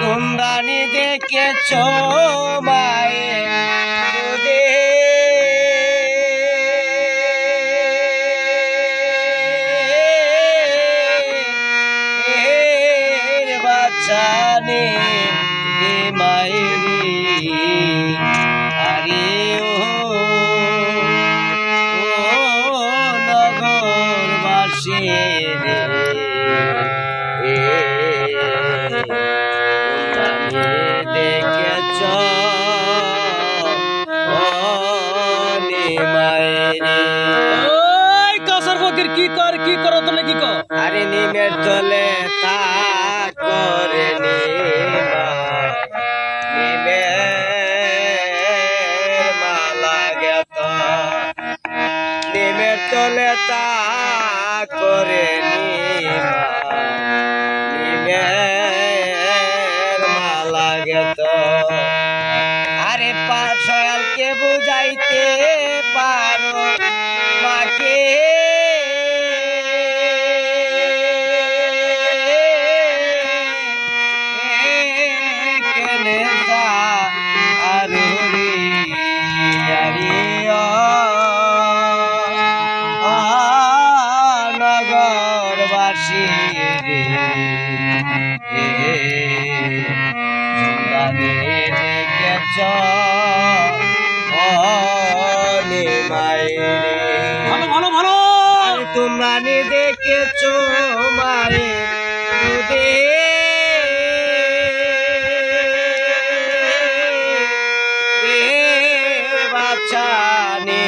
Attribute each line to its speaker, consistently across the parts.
Speaker 1: তোমরা নি দেখেছ মায়ে দুধে এর বাচ্চা নে এ মায়েরি। আরে ও নগরবাসী।
Speaker 2: ওই কাসার ফকির, কি কর কি কর তোলে কি কর?
Speaker 1: আরে নিমের তলে তা করে নিমা নিমের তলে তা করে নিমা নিমের মালা গেত। তোমরা নি দেখেছ মারে বাচ্চা নে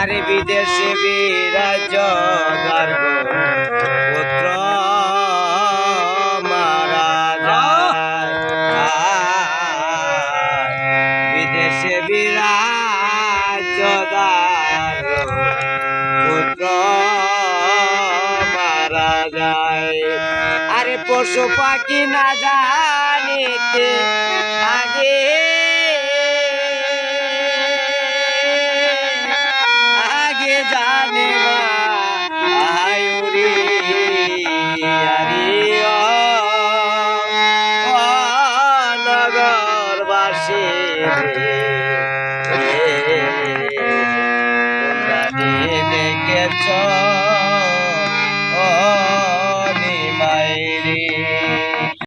Speaker 1: আরে বিদেশে বিরাজ পুত্র মারা বিদেশে বিরাজ পুত্র মারা যায়। আরে পশু পাখি না জানিতে আগে তোমরা দেখেছ